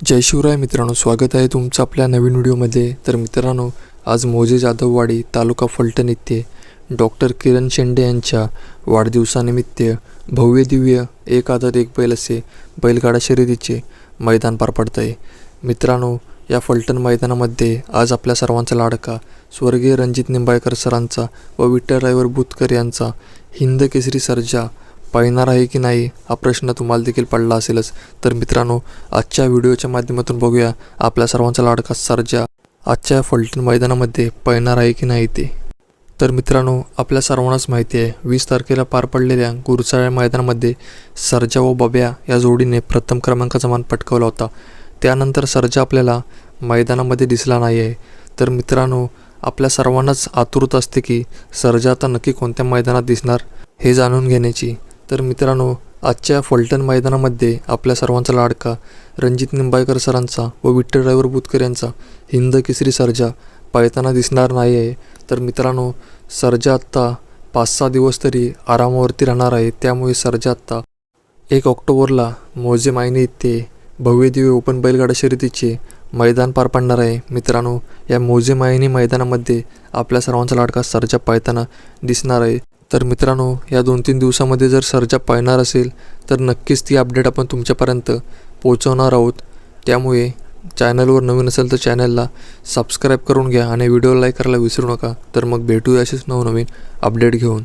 जय शिवराय मित्रांनो स्वागत आहे तुमचं आपल्या नवीन व्हिडिओमध्ये. तर मित्रांनो आज मोजे जाधववाडी तालुका फलटण येथे डॉक्टर किरण शेंडे यांच्या वाढदिवसानिमित्त भव्य दिव्य एक आधार एक बैल असे बैलगाडा शर्यतीचे मैदान पार पडत आहे मित्रांनो या फलटण मैदानामध्ये आज आपल्या सर्वांचा लाडका स्वर्गीय रणजित निंबाळकर सरांचा व विठ्ठल ड्रायव्हर बुतकर यांचा हिंद केसरी सर्जा पाळणार आहे की नाही हा प्रश्न तुम्हाला देखील पडला असेलच. तर मित्रांनो आजच्या व्हिडिओच्या माध्यमातून बघूया. आपल्या सर्वांचा लाडका सर्जा आजच्या फलटण मैदानामध्ये पळणार आहे की नाही ते. तर मित्रांनो आपल्या सर्वांनाच माहिती आहे वीस तारखेला पार पडलेल्या गुरुसाळ्या मैदानामध्ये सर्जा व बब्या या जोडीने प्रथम क्रमांकाचा मान पटकवला होता. त्यानंतर सर्जा आपल्याला मैदानामध्ये दिसला नाही आहे. तर मित्रांनो आपल्या सर्वांनाच आतुरता असते की सर्जा आता नक्की कोणत्या मैदानात दिसणार हे जाणून घेण्याची तर मित्रांनो आजच्या फलटण मैदानामध्ये आपल्या सर्वांचा लाडका रणजित निंबाळकर सरांचा व विठ्ठल ड्रायव्हर बुतकर यांचा हिंद केसरी सर्जा पळताना दिसणार नाही आहे. तर मित्रांनो सर्जा आत्ता पाच सहा दिवस तरी आरामावरती राहणार आहे. त्यामुळे सर्जा आत्ता एक ऑक्टोबरला मोजे मायने येथे भव्य दिव्य ओपन बैलगाडा शर्यतीचे मैदान पार पाडणार आहे. मित्रांनो या मोजे मायनी मैदानामध्ये आपल्या सर्वांचा लाडका सर्जा पळताना दिसणार आहे. तर मित्रांनो या दोन तीन दिवसामध्ये जर सर्जा पळणार असेल तर नक्कीच ती अपडेट आपण तुमच्यापर्यंत पोहोचवणार आहोत. त्यामुळे चॅनलवर नवीन असेल तर चॅनलला सबस्क्राईब करून घ्या आणि व्हिडिओ लाईक करायला विसरू नका. तर मग भेटूया असेच नवनवीन अपडेट घेऊन.